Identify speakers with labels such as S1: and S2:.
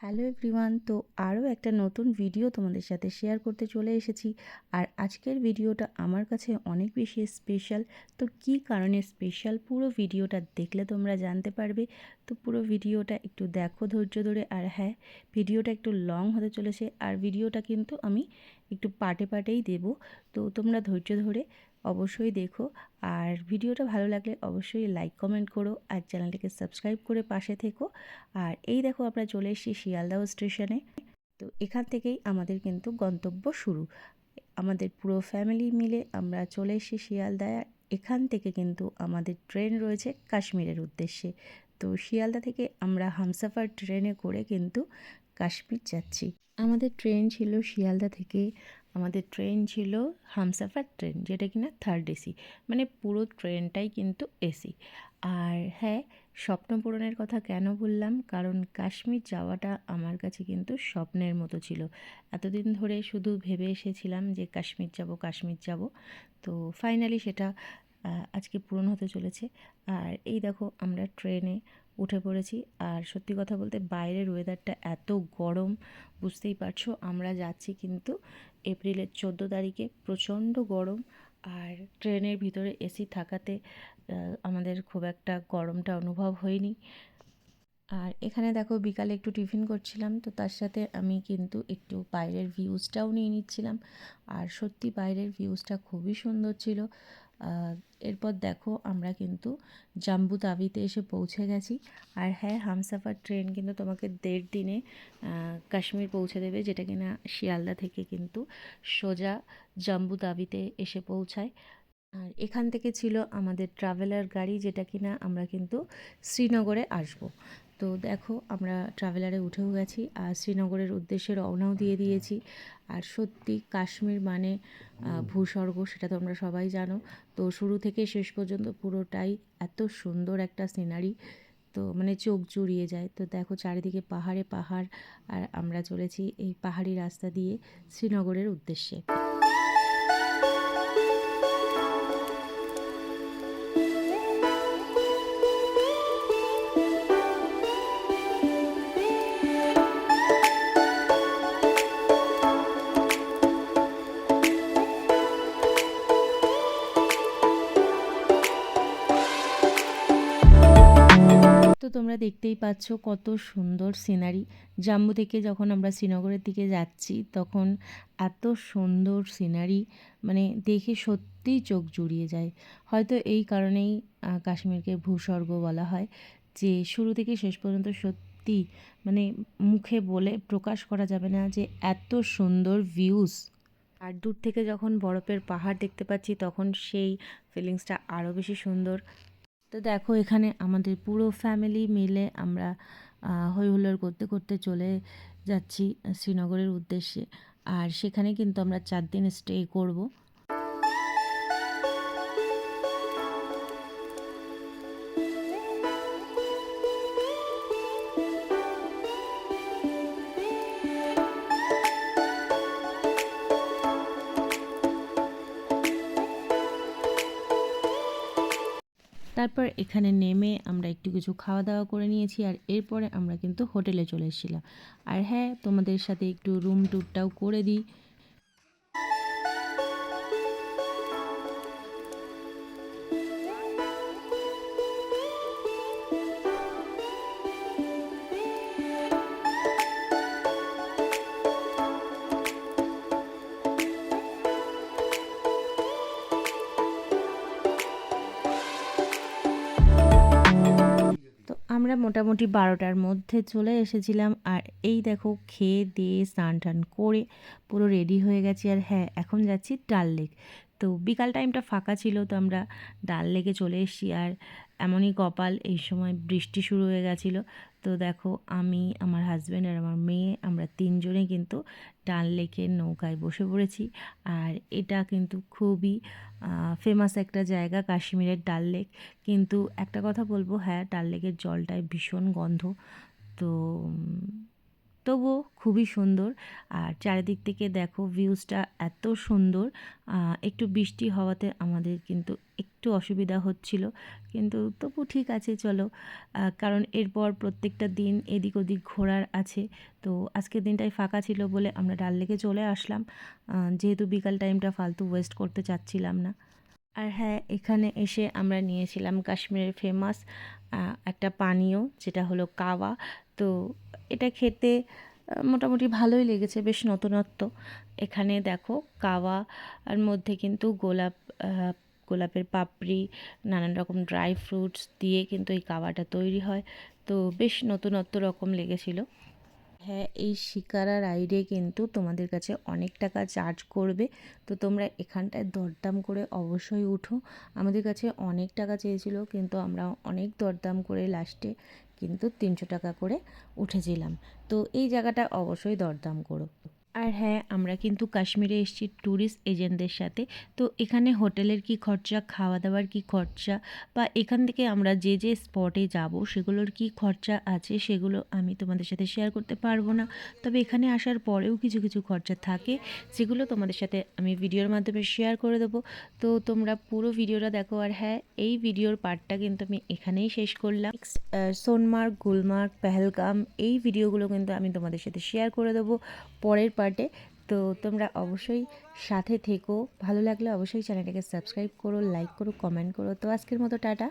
S1: Hello everyone, তো আরও একটা নতুন ভিডিও তোমাদের সাথে শেয়ার করতে চলে এসেছি। আর আজকের ভিডিওটা আমার কাছে অনেক বেশি স্পেশাল তো কি কারণে স্পেশাল পুরো ভিডিওটা দেখলে তোমরা জানতে পারবে। তো পুরো ভিডিওটা একটু দেখো ধৈর্য ধরে, আর হ্যাঁ ভিডিওটা একটু লং হতে চলেছে, আর ভিডিওটা কিন্তু আমি একটু পাটে পাটেই দেব। তো তোমরা ধৈর্য ধরে অবশ্যই দেখো। আর ভিডিওটা ভালো লাগলে অবশ্যই লাইক কমেন্ট করো আর চ্যানেলটিকে সাবস্ক্রাইব করে পাশে থেকো। আর এই দেখো আমরা চলে এসেছি শিয়ালদাহ স্টেশনে তো এখান থেকেই আমাদের কিন্তু গন্তব্য শুরু। আমাদের পুরো ফ্যামিলি মিলে আমরা চলে এসেছি শিয়ালদায়। এখান থেকে কিন্তু আমাদের ট্রেন রয়েছে কাশ্মীরের উদ্দেশ্যে। তো শিয়ালদা থেকে আমরা হামসাফার ট্রেনে করে কিন্তু কাশ্মীর যাচ্ছি। আমাদের ট্রেন ছিল শিয়ালদা থেকে, আমাদের ট্রেন ছিল হামসাফার ট্রেন যেটা কিনা থার্ড এসি মানে পুরো ট্রেনটাই কিন্তু এসি আর হ্যাঁ স্বপ্ন পূরণের কথা কেন বললাম? কারণ কাশ্মীর যাওয়াটা আমার কাছে কিন্তু স্বপ্নের মতো ছিল। এতদিন ধরে শুধু ভেবে এসেছিলাম যে কাশ্মীর যাব কাশ্মীর যাব। তো ফাইনালি সেটা আজকে পূরণ হতে চলেছে। আর এই দেখো আমরা ট্রেনে উঠে পড়েছি। আর সত্যি কথা বলতে বাইরের ওয়েদারটা এত গরম, বুঝতেই পারছ? আমরা যাচ্ছি কিন্তু এপ্রিলের চোদ্দ তারিখে, প্রচণ্ড গরম। আর ট্রেনের ভিতরে এসি থাকাতে আমাদের খুব একটা গরমটা অনুভব হয়নি। আর এখানে দেখো, বিকালে একটু টিফিন করছিলাম, তো তার সাথে আমি কিন্তু একটু বাইরের ভিউজটাও নিয়ে নিচ্ছিলাম। আর সত্যি বাইরের ভিউজটা খুবই সুন্দর ছিল। এরপর দেখো আমরা কিন্তু জাম্বু তাবিতে এসে পৌঁছে গেছি। আর হ্যাঁ হামসাফার ট্রেন কিন্তু তোমাকে দেড় দিনে কাশ্মীর পৌঁছে দেবে, যেটা কিনা শিয়ালদা থেকে কিন্তু সোজা জাম্বু তাবিতে এসে পৌঁছায়। আর এখান থেকে ছিল আমাদের ট্রাভেলার গাড়ি, যেটা কিনা আমরা কিন্তু শ্রীনগরে আসব। তো দেখো আমরা ট্রাভেলারে উঠেও গেছি আর শ্রীনগরের উদ্দেশ্যে রওনাও দিয়ে দিয়েছি। আর সত্যি কাশ্মীর মানে ভূস্বর্গ সেটা তোমরা সবাই জানো। তো শুরু থেকে শেষ পর্যন্ত পুরোটাই এত সুন্দর একটা সিনারি তো মানে চোখ জুড়িয়ে যায়। তো দেখো চারিদিকে পাহাড়ে পাহাড় আর আমরা চলেছি এই পাহাড়ি রাস্তা দিয়ে শ্রীনগরের উদ্দেশ্যে। তো তোমরা দেখতেই পাচ্ছ কত সুন্দর সিনারি জাম্মু থেকে যখন আমরা শ্রীনগরের দিকে যাচ্ছি, তখন এত সুন্দর সিনারি মানে দেখে সত্যিই চোখ জুড়িয়ে যায়। হয়তো এই কারণেই কাশ্মীরকে ভূস্বর্গ বলা হয়, যে শুরু থেকে শেষ পর্যন্ত সত্যি মানে মুখে বলে প্রকাশ করা যাবে না যে এত সুন্দর ভিউজ আর দূর থেকে যখন বরফের পাহাড় দেখতে পাচ্ছি, তখন সেই ফিলিংসটা আরও বেশি সুন্দর। তো দেখো এখানে আমাদের পুরো ফ্যামিলি মিলে আমরা হই হুল্লোড় করতে করতে চলে যাচ্ছি শ্রীনগরের উদ্দেশ্যে। আর সেখানে কিন্তু আমরা চার দিন স্টে করব। তারপর এখানে নেমে আমরা একটু কিছু খাওয়া দাওয়া করে নিয়েছি আর এরপরে আমরা কিন্তু হোটেলে চলে এসেছিলাম। আর হ্যাঁ তোমাদের সাথে একটু রুম ট্যুরটাও করে দিই। মোটামুটি বারোটার মধ্যে চলে এসেছিলাম। আর এই দেখো, খেয়ে দিয়ে স্নান টান করে পুরো রেডি হয়ে গেছি। আর হ্যাঁ এখন যাচ্ছি ডাল লেক তো বিকাল টাইমটা ফাঁকা ছিল, তো আমরা ডাল লেকে চলে এসেছি। আর এমনই কপাল, এই সময় বৃষ্টি শুরু হয়ে গেছিল। তো দেখো আমি, আমার হাজব্যান্ড আর আমার মেয়ে, আমরা তিনজনে কিন্তু ডাল লেকের নৌকায় বসে পড়েছি। আর এটা কিন্তু খুবই ফেমাস একটা জায়গা, কাশ্মীরের ডাল লেক। কিন্তু একটা কথা বলব হ্যাঁ ডাল লেকের জলটায় ভীষণ গন্ধ। তো তবুও খুবই সুন্দর। আর চারিদিক থেকে দেখো ভিউজটা এত সুন্দর। একটু বৃষ্টি হওয়াতে আমাদের কিন্তু একটু অসুবিধা হচ্ছিল। কিন্তু তবু ঠিক আছে, চলো। কারণ এরপর প্রত্যেকটা দিন এদিক ওদিক ঘোরার আছে। তো আজকের দিনটাই ফাঁকা ছিল বলে আমরা ডাল লেকে চলে আসলাম। যেহেতু বিকাল টাইমটা ফালতু ওয়েস্ট করতে চাচ্ছিলাম না। আর হ্যাঁ এখানে এসে আমরা নিয়েছিলাম কাশ্মীরের ফেমাস একটা পানীয়, যেটা হলো কাওয়া। তো এটা খেতে মোটামুটি ভালোই লেগেছে, বেশ নতুনত্ব। এখানে দেখো কাওয়া, আর মধ্যে কিন্তু গোলাপ গোলাপের পাপড়ি, নানান রকম ড্রাই ফ্রুটস দিয়ে কিন্তু এই কাওয়াটা তৈরি হয়। তো বেশ নতুনত্ব রকম লেগেছিল। হ্যাঁ এই শিকারা রাইডে কিন্তু তোমাদের কাছে অনেক টাকা চার্জ করবে। তো তোমরা এখানটায় দরদাম করে অবশ্যই উঠো। আমাদের কাছে অনেক টাকা চেয়েছিল, কিন্তু আমরা অনেক দরদাম করে লাস্টে কিন্তু তিনশো টাকা করে উঠেছিলাম। তো এই জায়গাটা অবশ্যই দরদাম করো। আর হ্যাঁ আমরা কিন্তু কাশ্মীরে এসেছি ট্যুরিস্ট এজেন্টদের সাথে। তো এখানে হোটেলের কি খরচা খাওয়া দাওয়ার কি খরচা বা এখান থেকে আমরা যে যে স্পটে যাব, সেগুলোর কি খরচা আছে, সেগুলো আমি তোমাদের সাথে শেয়ার করতে পারব না। তবে এখানে আসার পরেও কিছু কিছু খরচা থাকে, যেগুলো তোমাদের সাথে আমি ভিডিওর মাধ্যমে শেয়ার করে দেবো। তো তোমরা পুরো ভিডিওটা দেখো আর হ্যাঁ এই ভিডিওর পার্টটা কিন্তু আমি এখানেই শেষ করলাম। সোনমার্গ, গুলমার্গ, পেহেলগাম, এই ভিডিওগুলো কিন্তু আমি তোমাদের সাথে শেয়ার করে দেবো। পরের পার্টে তো তোমরা অবশ্যই সাথে থেকো। ভালো লাগলে অবশ্যই চ্যানেলটাকে সাবস্ক্রাইব করো লাইক করো কমেন্ট করো। তো আজকের মতো টাটা।